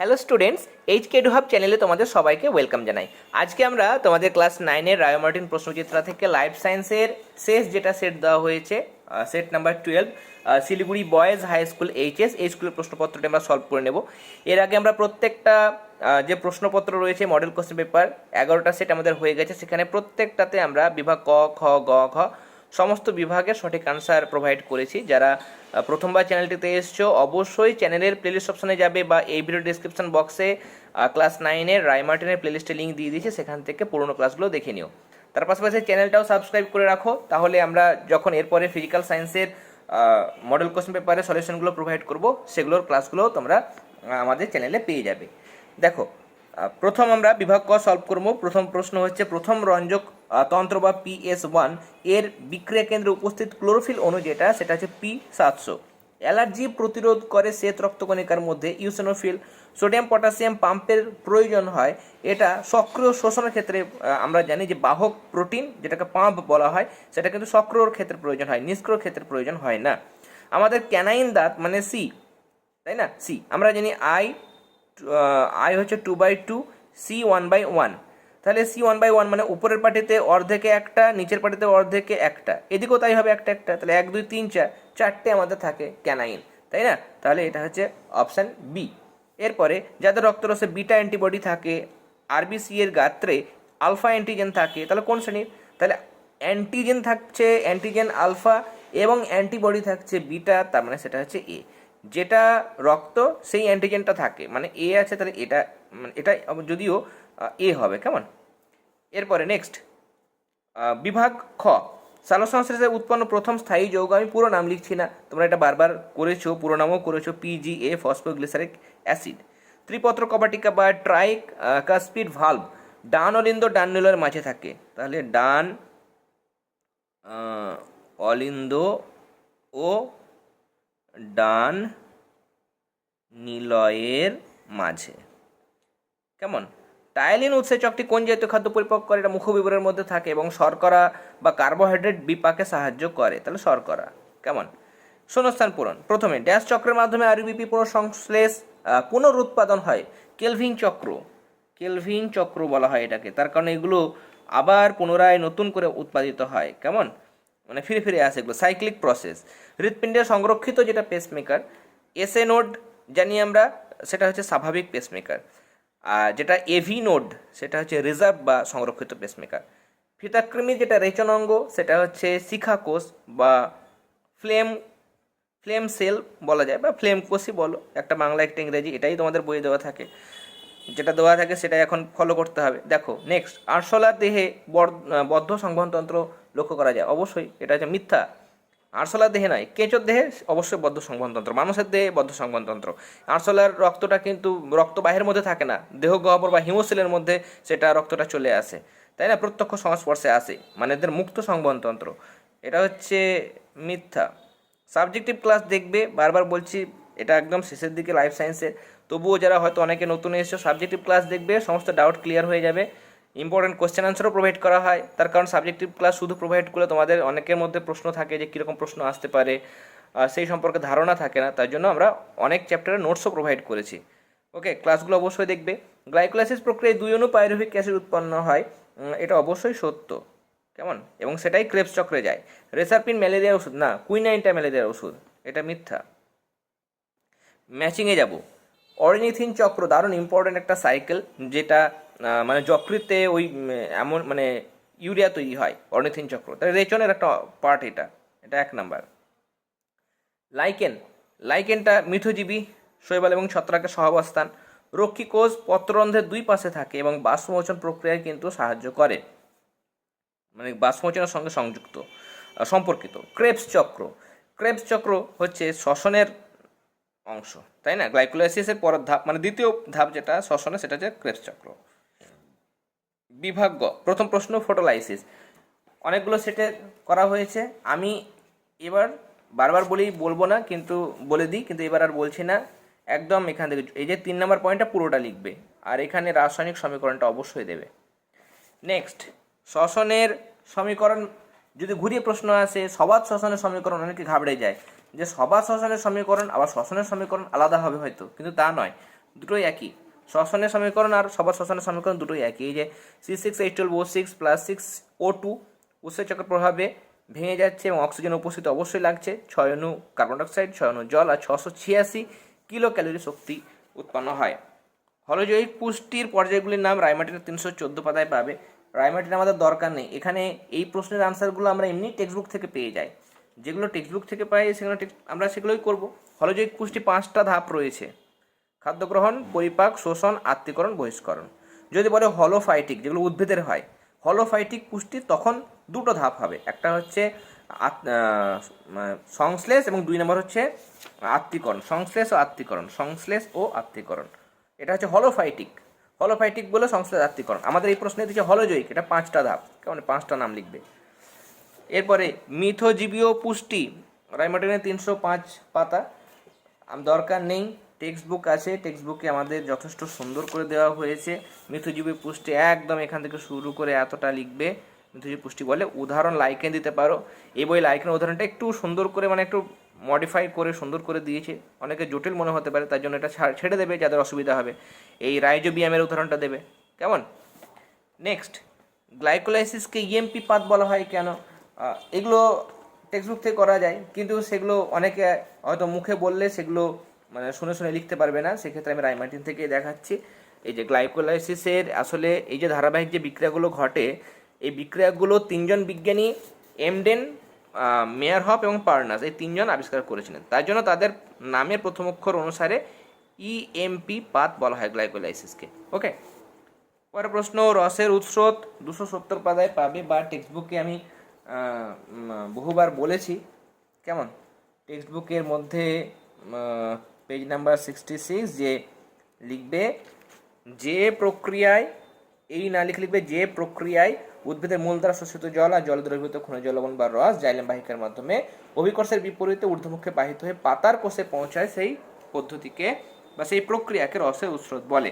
Hello students H K do hub চ্যানেলে তোমাদের সবাইকে ওয়েলকাম জানাই। আজকে আমরা তোমাদের ক্লাস নাইনের রায়োমার্টিন প্রশ্নচিত্রা থেকে লাইফ সায়েন্সের শেষ যেটা সেট দেওয়া হয়েছে set number twelve Siliguri boys high school HS এই স্কুলের প্রশ্নপত্রটি আমরা সলভ করে নেব। এর আগে আমরা প্রত্যেকটা যে প্রশ্নপত্র রয়েছে মডেল কোশ্চেন পেপার এগারোটা সেট আমাদের হয়ে গেছে। সেখানে প্রত্যেকটাতে আমরা বিভাগ ক, খ, গ, ঘ সমস্ত বিভাগের সঠিক আনসার প্রোভাইড করেছি। যারা প্রথমবার চ্যানেলটিতে এসছো, অবশ্যই চ্যানেলের প্লেলিস্ট অপশনে যাবে বা এই ভিডিও ডিসক্রিপশন বক্সে ক্লাস নাইনের রাইমার্টিনের প্লেলিস্টে লিঙ্ক দিয়ে দিয়েছি, সেখান থেকে পুরোনো ক্লাসগুলো দেখে নিও। তার পাশাপাশি চ্যানেলটাও সাবস্ক্রাইব করে রাখো, তাহলে আমরা যখন এরপরে ফিজিক্যাল সায়েন্সের মডেল কোশ্চেন পেপারে সলিউশনগুলো প্রোভাইড করব, সেগুলোর ক্লাসগুলো তোমরা আমাদের চ্যানেলে পেয়ে যাবে। দেখো প্রথম আমরা বিভাগ ক সলভ করব। প্রথম প্রশ্ন হচ্ছে, প্রথম রঞ্জক তন্ত্র বা পিএস ওয়ানের বিক্রিয়া কেন্দ্রে উপস্থিত ক্লোরোফিল অণু যেটা, সেটা হচ্ছে পি সাতশো। অ্যালার্জি প্রতিরোধ করে শ্বেত রক্তকণিকার মধ্যে ইউসেনোফিল সোডিয়াম পটাশিয়াম পাম্পের প্রয়োজন হয়। এটা সক্রিয় শোষণের ক্ষেত্রে আমরা জানি যে বাহক প্রোটিন যেটাকে পাম্প বলা হয়, সেটা কিন্তু সক্রিয়র ক্ষেত্রে প্রয়োজন হয়, নিষ্ক্রিয় ক্ষেত্রে প্রয়োজন হয় না। আমাদের ক্যানাইন দাঁত মানে সি তাই না? সি আমরা জানি আই আই হচ্ছে two by two C one by one তাহলে সি ওয়ান বাই ওয়ান মানে উপরের পার্টিতে অর্ধেকে একটা, নিচের পার্টিতে অর্ধেকে একটা। এদিকেও তাই হবে একটা একটা, তাহলে এক, দুই, তিন, চার, চারটে আমাদের থাকে ক্যানাইন, তাই না? তাহলে এটা হচ্ছে অপশান বি। এরপরে যাদের রক্তরসে বিটা অ্যান্টিবডি থাকে, আরবিসি এর গাত্রে আলফা অ্যান্টিজেন থাকে, তাহলে কোন শ্রেণির? তাহলে অ্যান্টিজেন থাকছে, অ্যান্টিজেন আলফা এবং অ্যান্টিবডি থাকছে বিটা, তার মানে সেটা হচ্ছে এ। যেটা রক্ত, সেই অ্যান্টিজেনটা থাকে মানে এ আছে, তাহলে এটা মানে এটা যদিও এ হবে, কেমন? এরপরে নেক্সট বিভাগ খ। সালো সংশ্লেষে উৎপন্ন প্রথম স্থায়ী যৌগ, আমি পুরো নাম লিখছি না, তোমরা এটা বারবার করেছ, পুরো নামও করেছ পিজিএ ফসফোগ্লিসারিক অ্যাসিড ত্রিপত্র কবাটিকা বা ট্রাইক কাস্পিড ভালভ ডান অলিন্দ, ডান নিলয়ের মাঝে থাকে। তাহলে ডান অলিন্দ ও ডান নিলয়ের মাঝে। কেমন? টায়ালিন উৎসেচকটি কোন জাতীয় খাদ্য পরিপাক করে? এটা মুখবিবরের মধ্যে থাকে এবং শর্করা বা কার্বোহাইড্রেট বিপাকে সাহায্য করে। তাহলে শর্করা, কেমন? শূন্যস্থান পূরণ। প্রথমে, ড্যাশ চক্রের মাধ্যমে আরবিপি পুনঃসংশ্লেষ পুনরুৎপাদন হয় কেলভিন চক্র। কেলভিন চক্র বলা হয় এটাকে। তার কারণে এগুলো আবার পুনরায় নতুন করে উৎপাদিত হয়। কেমন? মানে ফিরে ফিরে আসে এগুলো। Cyclic process. হৃৎপিণ্ডে সংরক্ষিত যেটা পেসমেকার এসএ নোড জানি আমরা, সেটা হচ্ছে স্বাভাবিক পেসমেকার যেটা এভি নোড সেটা হচ্ছে রিজার্ভ বা সংরক্ষিত পেসমেকার ফিতাকৃমি যেটা রেচন অঙ্গ সেটা হচ্ছে শিখা কোষ বা ফ্লেম ফ্লেম সেল বলা যায়, বা ফ্লেম কোষই বলো। একটা বাংলা, একটা ইংরেজি, এটাই তোমাদের বইয়ে দেওয়া থাকে। যেটা দেওয়া থাকে সেটা এখন ফলো করতে হবে। দেখো নেক্সট আরশোলার দেহে বদ্ধ সংবহনতন্ত্র লক্ষ্য করা যায়। অবশ্যই, এটা হচ্ছে মিথ্যা। আরশোলার দেহে নয় কেঁচোর দেহে অবশ্যই বদ্ধ সংবহনতন্ত্র মানুষের দেহে বদ্ধ সংবহনতন্ত্র আরশোলার রক্তটা কিন্তু রক্ত বাহের মধ্যে থাকে না, দেহ গহ্বর বা হিমোসিলের মধ্যে সেটা রক্তটা চলে আসে। তাই না? প্রত্যক্ষ সংস্পর্শে আসে মানে এদের মুক্ত সংবহনতন্ত্র এটা হচ্ছে মিথ্যা। সাবজেক্টিভ ক্লাস দেখবে, বারবার বলছি, এটা একদম শেষের দিকে লাইফ সায়েন্সের তবুও যারা হয়তো অনেকে নতুন এসেছ সাবজেক্টিভ ক্লাস দেখবে, সমস্ত ডাউট ক্লিয়ার হয়ে যাবে। ইম্পর্টেন্ট কোশ্চেন আনসারও প্রোভাইড করা হয়। তার কারণ সাবজেক্টিভ ক্লাস শুধু প্রোভাইড করলে তোমাদের অনেকের মধ্যে প্রশ্ন থাকে যে কীরকম প্রশ্ন আসতে পারে সেই সম্পর্কে ধারণা থাকে না, তার জন্য আমরা অনেক চ্যাপ্টারের নোটসও প্রোভাইড করেছি। ওকে ক্লাসগুলো অবশ্যই দেখবে। গ্লাইকোলাইসিস প্রক্রিয়ায় দুই অনু পাইরুভিক অ্যাসিড উৎপন্ন হয়। এটা অবশ্যই সত্য। কেমন? এবং সেটাই ক্রেপস চক্রে যায়। রেসারপিন ম্যালেরিয়ার ওষুধ, না কুইনাইনটা ম্যালেরিয়ার ওষুধ, এটা মিথ্যা। ম্যাচিংয়ে যাব। অরিনিথিন চক্র দারুণ ইম্পর্ট্যান্ট একটা সাইকেল যেটা মানে যকৃতে ওই এমন মানে ইউরিয়া তৈরি হয় অরিনিথিন চক্র। তাহলে রেচনের একটা পার্ট এটা এটা এক নাম্বার। লাইকেন, লাইকেনটা মিথজীবী, শৈবাল এবং ছত্রাকের সহাবস্থান। রক্ষী কোষ পত্ররন্ধ্রের দুই পাশে থাকে এবং বাষ্পমোচন প্রক্রিয়ায় কিন্তু সাহায্য করে। মানে বাষ্পমোচনের সঙ্গে সংযুক্ত সম্পর্কিত। ক্রেপস চক্র ক্রেপস চক্র হচ্ছে শ্বসনের অংশ, তাই না? গ্লাইকোলাইসিসের পরের ধাপ মানে দ্বিতীয় ধাপ যেটা শ্বসনে, সেটা হচ্ছে ক্রেপস চক্র। বিভাগ্য। প্রথম প্রশ্ন ফটোলাইসিস অনেকগুলো সেটে করা হয়েছে। আমি এবার বারবার বলেই বলব না, কিন্তু বলে দিই, কিন্তু এবার আর বলছি না। একদম এখান থেকে, এই যে তিন নম্বর পয়েন্টটা পুরোটা লিখবে। আর এখানে রাসায়নিক সমীকরণটা অবশ্যই দেবে। নেক্সট শ্বসনের সমীকরণ, যদি ঘুরিয়ে প্রশ্ন আসে সবাদ শ্বসনের সমীকরণ অনেকে ঘাবড়ে যায়। যে সবাদ শ্বসনের সমীকরণ, আবার শ্বসনের সমীকরণ আলাদা হবে হয়তো, কিন্তু তা নয়। দুটোই একই। শ্বসনের সমীকরণ আর সবার শ্বসনের সমীকরণ দুটোই একই। এই যে C six H twelve O six plus six O two উৎসেচকের প্রভাবে ভেঙে যাচ্ছে এবং অক্সিজেন উপস্থিত অবশ্যই লাগছে। ছয় অণু কার্বন ডাইঅক্সাইড ছয় অণু জল আর ছশো ছিয়াশি কিলো ক্যালোরি শক্তি উৎপন্ন হয়। হলজৈবিক পুষ্টির পর্যায়গুলির নাম রায়মাটির তিনশো চোদ্দ পাতায় পাবে। রায়মাটির আমাদের দরকার নেই। এখানে এই প্রশ্নের আনসারগুলো আমরা এমনি টেক্সট বুক থেকে পেয়ে যাই। যেগুলো টেক্সট বুক থেকে পাই, সেগুলো আমরা সেগুলোই করব। হলজৈবিক পুষ্টি পাঁচটা ধাপ রয়েছে। খাদ্য গ্রহণ পরিপাক, শোষণ, আত্মীকরণ, বহিষ্করণ। যদি বলে হলোফাইটিক যেগুলো উদ্ভিদের হয় হলোফাইটিক পুষ্টি তখন দুটো ধাপ হবে। একটা হচ্ছে মানে সংশ্লেষ এবং দুই নম্বর হচ্ছে আত্মীকরণ। সংশ্লেষ ও আত্মীকরণ। সংশ্লেষ ও আত্মীকরণ। এটা হচ্ছে হলোফাইটিক হলোফাইটিক বলে সংশ্লেষ, আত্মীকরণ। আমাদের এই প্রশ্নে দিচ্ছে হলোজৈক এটা পাঁচটা ধাপ। কেমন? পাঁচটা নাম লিখবে। এরপরে, মিথজীবীয় পুষ্টি। রাইমার্টিনের তিনশো পাঁচ পাতা। দরকার নেই। টেক্সট বুক আছে। টেক্সট বুকে আমাদের যথেষ্ট সুন্দর করে দেওয়া হয়েছে। মিথজীবী পুষ্টি একদম এখান থেকে শুরু করে এতটা লিখবে। মিথজীবী পুষ্টি বলে উদাহরণ লাইকেন দিতে পারো। এই বই লাইকেন উদাহরণটা একটু সুন্দর করে মানে একটু মডিফাই করে সুন্দর করে দিয়েছে। অনেকে জটিল মনে হতে পারে, তার জন্য এটা ছাড়- দেবে যাদের অসুবিধা হবে। এই রাইজোবিয়ামের উদাহরণটা দেবে। কেমন? নেক্সট গ্লাইকোলাইসিসকে ইএমপি পাত বলা হয় কেন? এগুলো টেক্সট থেকে করা যায়, কিন্তু সেগুলো অনেকে হয়তো মুখে বললে সেগুলো মানে শুনে শুনে লিখতে পারবে না, সেক্ষেত্রে আমি রাইমার্টিন থেকে দেখাচ্ছি। এই যে গ্লাইকোলাইসিসের আসলে এই যে ধারাবাহিক যে বিক্রিয়াগুলো ঘটে, এই বিক্রিয়াগুলো তিনজন বিজ্ঞানী এমডেন মেয়ার হপ এবং পার্নাস, এই তিনজন আবিষ্কার করেছিলেন। তার জন্য তাদের নামের প্রথম অক্ষর অনুসারে ইএমপি পাত বলা হয় গ্লাইকোলাইসিসকে। ওকে? পরের প্রশ্ন, রসের উৎসত দুশো সত্তর পাতায় পাবে বা টেক্সট বুকে আমি বহুবার বলেছি। কেমন? টেক্সট বুকের মধ্যে পেজ নাম্বার সিক্সটি সিক্স যে লিখবে যে প্রক্রিয়ায়, এই না লিখে লিখবে যে প্রক্রিয়ায় উদ্ভিদের মূল দ্বারা শোষিত জল আর জল দ্রবীভূত খনিজ লবণ বা রস জাইলেম বাহিকার মাধ্যমে অভিকর্ষের বিপরীতে ঊর্ধ্বমুখে বাহিত হয়ে পাতার কোষে পৌঁছায় সেই পদ্ধতিকে বা সেই প্রক্রিয়াকে রসের উৎসত বলে।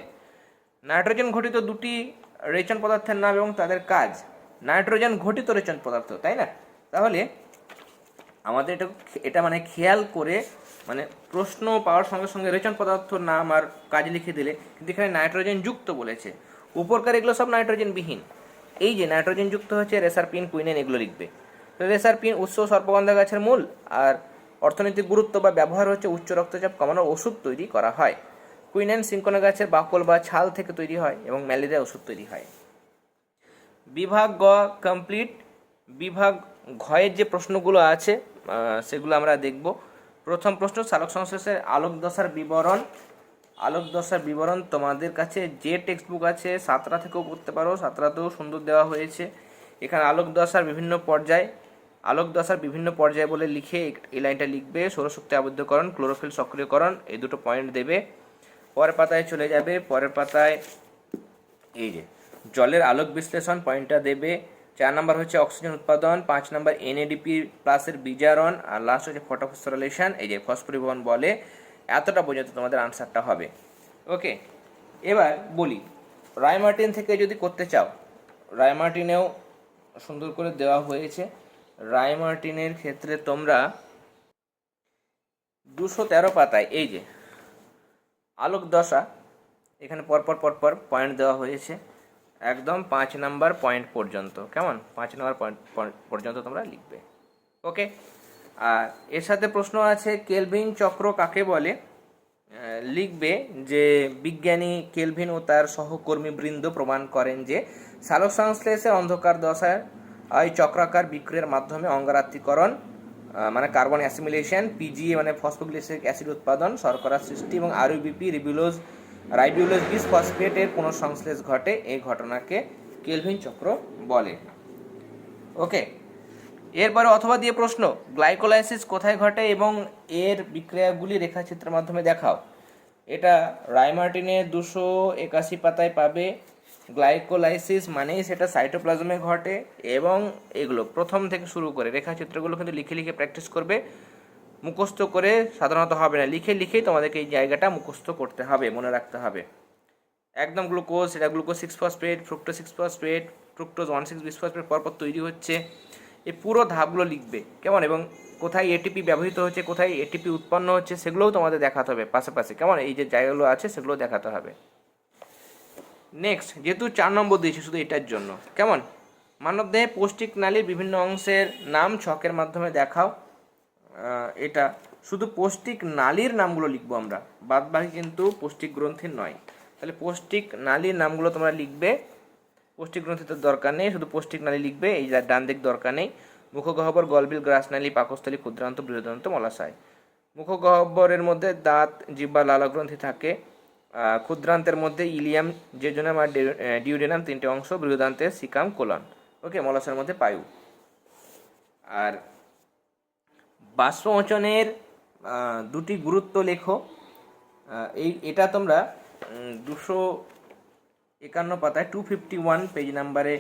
নাইট্রোজেন ঘটিত দুটি রেচন পদার্থের নাম এবং তাদের কাজ। নাইট্রোজেন ঘটিত রেচন পদার্থ, তাই না? তাহলে আমাদের এটা এটা মানে খেয়াল করে মানে প্রশ্ন পাওয়ার সঙ্গে সঙ্গে রেচন পদার্থ নাম আর কাজ লিখে দিলে কিন্তু এখানে নাইট্রোজেন যুক্ত বলেছে। উপরকার এগুলো সব নাইট্রোজেন বিহীন এই যে নাইট্রোজেন যুক্ত হচ্ছে রেসারপিন, কুইনেন এগুলো লিখবে। রেসারপিন উৎস সর্পগন্ধা গাছের মূল আর অর্থনৈতিক গুরুত্ব বা ব্যবহার হচ্ছে উচ্চ রক্তচাপ কমানোর ওষুধ তৈরি করা হয়। কুইনেন, সিঙ্কোনা গাছের বাকল বা ছাল থেকে তৈরি হয় এবং ম্যালেরিয়া ওষুধ তৈরি হয়। বিভাগ গ, কমপ্লিট। বিভাগ ঘয়ের যে প্রশ্নগুলো আছে সেগুলো আমরা দেখব। প্রথম প্রশ্ন, সালোক সংশ্লেষের আলোক দশার বিবরণ। আলোক দশার বিবরণ তোমাদের কাছে যে টেক্সট বুক আছে, সাতরা থেকেও পড়তে পারো, সাতরাতেও সুন্দর দেওয়া হয়েছে। এখানে আলোক দশার বিভিন্ন পর্যায় আলোক দশার বিভিন্ন পর্যায় বলে লিখে এই লাইনটা লিখবে, সৌরশক্তি আবদ্ধকরণ, ক্লোরোফিল সক্রিয়করণ, এই দুটো পয়েন্ট দেবে। পরের পাতায় চলে যাবে, পরের পাতায় এই যে, জলের আলোক বিশ্লেষণ পয়েন্টটা দেবে। চার নাম্বার হচ্ছে অক্সিজেন উৎপাদন, পাঁচ নাম্বার এনএডিপি প্লাসের বিজারণ, আর লাস্ট হচ্ছে ফটোফসরেলেশন এই যে ফসফরিবহন বলে, এতটা পর্যন্ত তোমাদের আনসারটা হবে। ওকে এবার বলি রায়মার্টিন থেকে যদি করতে চাও রায়মার্টিনেও সুন্দর করে দেওয়া হয়েছে। রায়মার্টিনের ক্ষেত্রে তোমরা দুশো তেরো পাতায়, এই যে আলোক দশা এখানে পরপর পরপর পয়েন্ট দেওয়া হয়েছে। একদম পাঁচ নাম্বার পয়েন্ট পর্যন্ত। কেমন? পাঁচ নাম্বার পয়েন্ট পর্যন্ত তোমরা লিখবে। ওকে আর এর সাথে প্রশ্ন আছে কেলভিন চক্র কাকে বলে? লিখবে যে বিজ্ঞানী কেলভিন ও তার সহকর্মী বৃন্দ প্রমাণ করেন যে সালোক সংশ্লেষে অন্ধকার দশায় এই চক্রাকার বিক্রিয়ার মাধ্যমে অঙ্গারাত্মীকরণ আহ, মানে কার্বন অ্যাসিমিলেশন পিজিএ মানে ফসফোগ্লিসারিক অ্যাসিড উৎপাদন শর্করা সৃষ্টি এবং আরইউবিপি রিবিউলোজ রাইবিউলোজ বিস ফসফেটের পুনঃসংশ্লেষ ঘটে, এই ঘটনাকে কেলভিন চক্র বলে। ওকে, এরপরে অথবা দিয়ে প্রশ্ন, গ্লাইকোলাইসিস কোথায় ঘটে এবং এর বিক্রিয়াগুলি রেখাচিত্রের মাধ্যমে দেখাও। এটা রাইমার্টিনের দুশো একাশি পাতায় পাবে। গ্লাইকোলাইসিস মানেই সেটা সাইটোপ্লাজমে ঘটে এবং এগুলো প্রথম থেকে শুরু করে রেখাচিত্রগুলো কিন্তু লিখে লিখে প্র্যাকটিস করবে। মুখস্থ করে সাধারণত হবে না। লিখে লিখেই তোমাদেরকে এই জায়গাটা মুখস্থ করতে হবে, মনে রাখতে হবে। একদম গ্লুকোজ সেটা glucose six phosphate fructo six phosphate fructose one six bis phosphate পরপর তৈরি হচ্ছে। এই পুরো ধাপগুলো লিখবে, কেমন? এবং কোথায় এটিপি ব্যবহৃত হচ্ছে, কোথায় এটিপি উৎপন্ন হচ্ছে, সেগুলোও তোমাদের দেখাতে হবে পাশাপাশি। কেমন? এই যে জায়গাগুলো আছে সেগুলো দেখাতে হবে। নেক্সট যেহেতু চার নম্বর দিয়েছি শুধু এটার জন্য, কেমন? মানবদেহে পৌষ্টিক নালীর বিভিন্ন অংশের নাম ছকের মাধ্যমে দেখাও। এটা শুধু পৌষ্টিক নালীর নামগুলো লিখব আমরা। বাদ বাকি কিন্তু পৌষ্টিক গ্রন্থির নয়। তাহলে পৌষ্টিক নালীর নামগুলো তোমরা লিখবে। পৌষ্টিক গ্রন্থির তো দরকার নেই, শুধু পৌষ্টিক নালী লিখবে, এই ডান দিক দরকার নেই। মুখগহ্বর, গলবিল, গ্রাসনালী, পাকস্থলী, ক্ষুদ্রান্ত, বৃহদান্ত, মলাশয়। মুখগহ্বরের মধ্যে দাঁত জিব্বা লালা গ্রন্থি থাকে ক্ষুদ্রান্তের মধ্যে ইলিয়াম, জেজোনাম আর ডিউডেনাম তিনটে অংশ বৃহদান্তের সিকাম, কোলন। ওকে, মলাশয়ের মধ্যে পায়ু। আর বাষ্পমোচনের দুটি গুরুত্ব লেখো। এই, এটা তোমরা দুশো একান্ন পাতায় টু ফিফটি ওয়ান পেজ নাম্বারে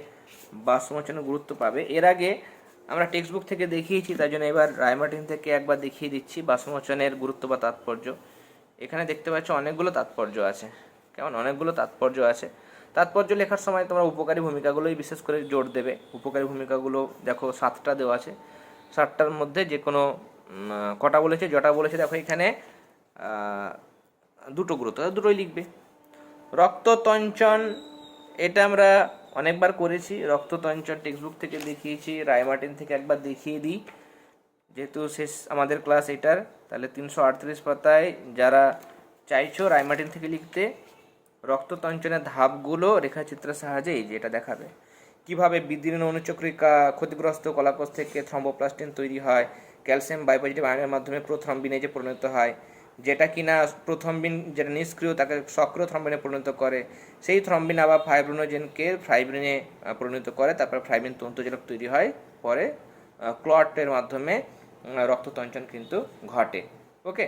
বাষ্পমোচনের গুরুত্ব পাবে। এর আগে আমরা টেক্সট বুক থেকে দেখিয়েছি তাই জন্য এবার রায়মার্টিন থেকে একবার দেখিয়ে দিচ্ছি বাষ্পমোচনের গুরুত্ব বা তাৎপর্য। এখানে দেখতে পাচ্ছ অনেকগুলো তাৎপর্য আছে। কেমন? অনেকগুলো তাৎপর্য আছে। তাৎপর্য লেখার সময় তোমরা উপকারী ভূমিকাগুলোই বিশেষ করে জোর দেবে। উপকারী ভূমিকাগুলো দেখো, সাতটা দেওয়া আছে। সাতটার মধ্যে যে কোনো কটা বলেছে, জটা বলেছে, দেখো এখানে দুটো গুরুত্ব দুটোই লিখবে। রক্ততঞ্চন এটা আমরা অনেকবার করেছি রক্ততঞ্চন টেক্সটবুক থেকে দেখিয়েছি রায়মার্টিন থেকে একবার দেখিয়ে দিই। যেহেতু শেষ আমাদের ক্লাস এটার, তাহলে তিনশো আটত্রিশ পাতায় যারা চাইছো রায়মার্টিন থেকে লিখতে রক্ততঞ্চনের ধাপগুলো, রেখাচিত্রের সাহায্যে এই যে এটা দেখাবে। কীভাবে অনুচক্রিকা ক্ষতিগ্রস্ত কলাকোষ থেকে থ্রম্বোপ্লাস্টিন তৈরি হয়? ক্যালসিয়াম বাইপজিটিভ আয়নের মাধ্যমে প্রোথ্রম্বিনে যে পরিণত হয়, যেটা কিনা প্রথম্বিন যেটা নিষ্ক্রিয় তাকে সক্রিয় থ্রম্বিনে পরিণত করে। সেই থ্রম্বিন আবার ফাইব্রোনোজেনকে ফাইব্রিনে পরিণত করে। তারপর ফাইব্রিন তন্তুজনক তৈরি হয়। পরে ক্লটের মাধ্যমে রক্ততঞ্চন কিন্তু ঘটে। ওকে?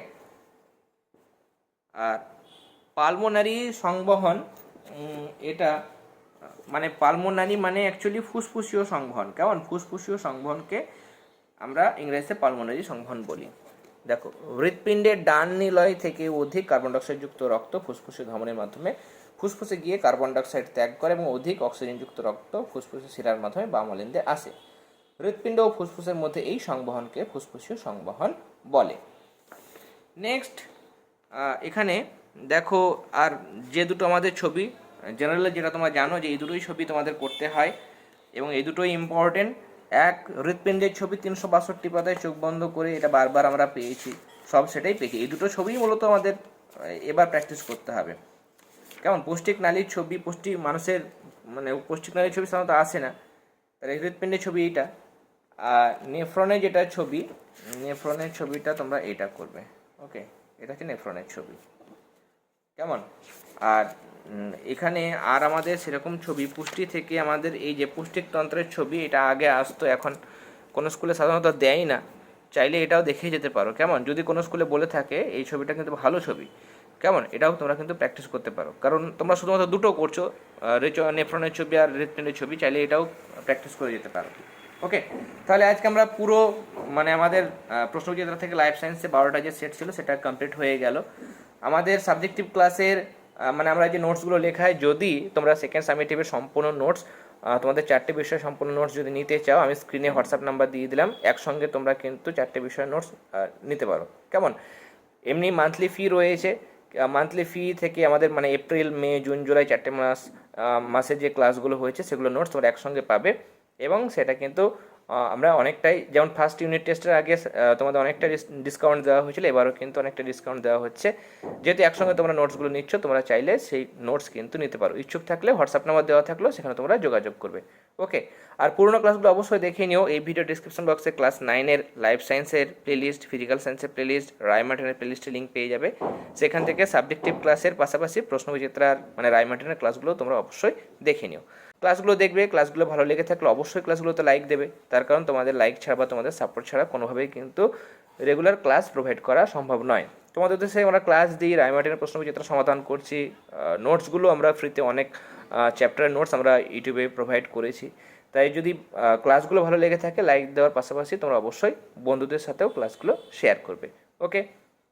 আর, পালমোনারি সংবহন এটা মানে পালমোনারি মানে অ্যাকচুয়ালি ফুসফুসীয় সংবহন কেমন? ফুসফুসীয় সংবহনকে আমরা ইংরেজিতে পালমোনারি সংবহন বলি। দেখো হৃৎপিণ্ডের ডান নিলয় থেকে অধিক কার্বন ডাইঅক্সাইড যুক্ত রক্ত ফুসফুসে ধমনের মাধ্যমে ফুসফুসে গিয়ে কার্বন ডাইঅক্সাইড ত্যাগ করে এবং অধিক অক্সিজেনযুক্ত রক্ত ফুসফুসে শিরার মাধ্যমে বামলিন্দে আসে। হৃৎপিণ্ড ও ফুসফুসের মধ্যে এই সংবহনকে ফুসফুসীয় সংবহন বলে। নেক্সট এখানে দেখো, আর যে দুটো আমাদের ছবি জেনারেলি যেটা তোমরা জানো যে এই দুটোই ছবি তোমাদের করতে হয় এবং এই দুটোই ইম্পর্টেন্ট এক, হৃৎপিণ্ডের ছবি তিনশো বাষট্টি পাতায় চোখ বন্ধ করে এটা বারবার আমরা পেয়েছি, সব সেটাই পেয়েছি। এই দুটো ছবিই মূলত আমাদের এবার প্র্যাকটিস করতে হবে। কেমন? পৌষ্টিক নালীর ছবি, পুষ্টি মানুষের মানে পৌষ্টিক নালীর ছবি সাধারণত আসে না। তাহলে হৃৎপিণ্ডের ছবি এইটা। আর নেফ্রনের যেটা ছবি, নেফ্রনের ছবিটা তোমরা এইটা করবে। ওকে এটা হচ্ছে নেফ্রনের ছবি। কেমন? আর এখানে আর আমাদের সেরকম ছবি, পুষ্টি থেকে আমাদের এই যে পুষ্টিকতন্ত্রের ছবি, এটা আগে আসতো, এখন কোনো স্কুলে সাধারণত দেয় না। চাইলে এটাও দেখে যেতে পারো। কেমন? যদি কোনো স্কুলে বলে থাকে, এই ছবিটা কিন্তু ভালো ছবি। কেমন? এটাও তোমরা কিন্তু প্র্যাকটিস করতে পারো। কারণ তোমরা শুধুমাত্র দুটো করছ রেচ, নেফ্রনের ছবি আর হৃৎপিণ্ডের ছবি, চাইলে এটাও প্র্যাকটিস করে যেতে পারো। ওকে তাহলে আজকে আমরা পুরো মানে আমাদের প্রশ্নবিচিত্রা থেকে লাইফ সায়েন্সে বারোটা যে সেট ছিল, সেটা কমপ্লিট হয়ে গেল। আমাদের সাবজেক্টিভ ক্লাসের মানে আমরা যে নোটসগুলো লেখায়, যদি তোমরা সেকেন্ড সামিটিভের সম্পূর্ণ নোটস তোমাদের চারটে বিষয় সম্পূর্ণ নোটস যদি নিতে চাও, আমি স্ক্রিনে হোয়াটসঅ্যাপ নাম্বার দিয়ে দিলাম, একসঙ্গে তোমরা কিন্তু চারটে বিষয়ের নোটস নিতে পারো। কেমন? এমনি মান্থলি ফি রয়েছে মান্থলি ফি থেকে আমাদের মানে এপ্রিল মে জুন জুলাই চারটে মাস মাসের যে ক্লাসগুলো হয়েছে, সেগুলো নোটস তোমরা একসঙ্গে পাবে এবং সেটা কিন্তু আমরা অনেকটাই, যেমন ফার্স্ট ইউনিট টেস্টের আগে তোমাদের অনেকটা ডিসকাউন্ট দেওয়া হয়েছিল, এবারও কিন্তু অনেকটা ডিসকাউন্ট দেওয়া হচ্ছে। যেহেতু একসঙ্গে তোমরা নোটসগুলো নিচ্ছ, তোমরা চাইলে সেই নোটস কিন্তু নিতে পারো। ইচ্ছুক থাকলে হোয়াটসঅ্যাপ নাম্বার দেওয়া থাকলেও সেখানে তোমরা যোগাযোগ করবে। ওকে আর পুরোনো ক্লাসগুলো অবশ্যই দেখে নিও। এই ভিডিও ডিসক্রিপশন বক্সে ক্লাস নাইনের লাইফ সায়েন্সের প্লেলিস্ট ফিজিক্যাল সায়েন্সের প্লেলিস্ট রায়মার্টিনের প্লেলিস্টের লিঙ্ক পেয়ে যাবে। সেখান থেকে সাবজেক্টিভ ক্লাসের পাশাপাশি প্রশ্নবিচিত্রার মানে রায়মার্টিনের ক্লাসগুলো তোমরা অবশ্যই দেখে নিও। ক্লাসগুলো দেখবে ক্লাসগুলো ভালো লেগে থাকলে অবশ্যই ক্লাসগুলোতে লাইক দেবে। তার কারণ তোমাদের লাইক ছাড়া বা তোমাদের সাপোর্ট ছাড়া কোনোভাবেই কিন্তু রেগুলার ক্লাস প্রোভাইড করা সম্ভব নয়। তোমাদের উদ্দেশ্যে আমরা ক্লাস দিই রায়মার্টিনের প্রশ্নবিচিত্র সমাধান করছি। নোটসগুলো আমরা ফ্রিতে অনেক চ্যাপ্টারের নোটস আমরা ইউটিউবে প্রোভাইড করেছি। তাই যদি ক্লাসগুলো ভালো লেগে থাকে লাইক দেওয়ার পাশাপাশি তোমরা অবশ্যই বন্ধুদের সাথেও ক্লাসগুলো শেয়ার করবে। ওকে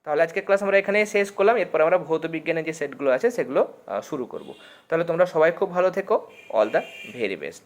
তাহলে আজকে ক্লাস আমরা এখানে শেষ করলাম। এরপর আমরা ভৌত বিজ্ঞানের যে সেটগুলো আছে, সেগুলো শুরু করব। তাহলে তোমরা সবাই খুব ভালো থেকো। All the very best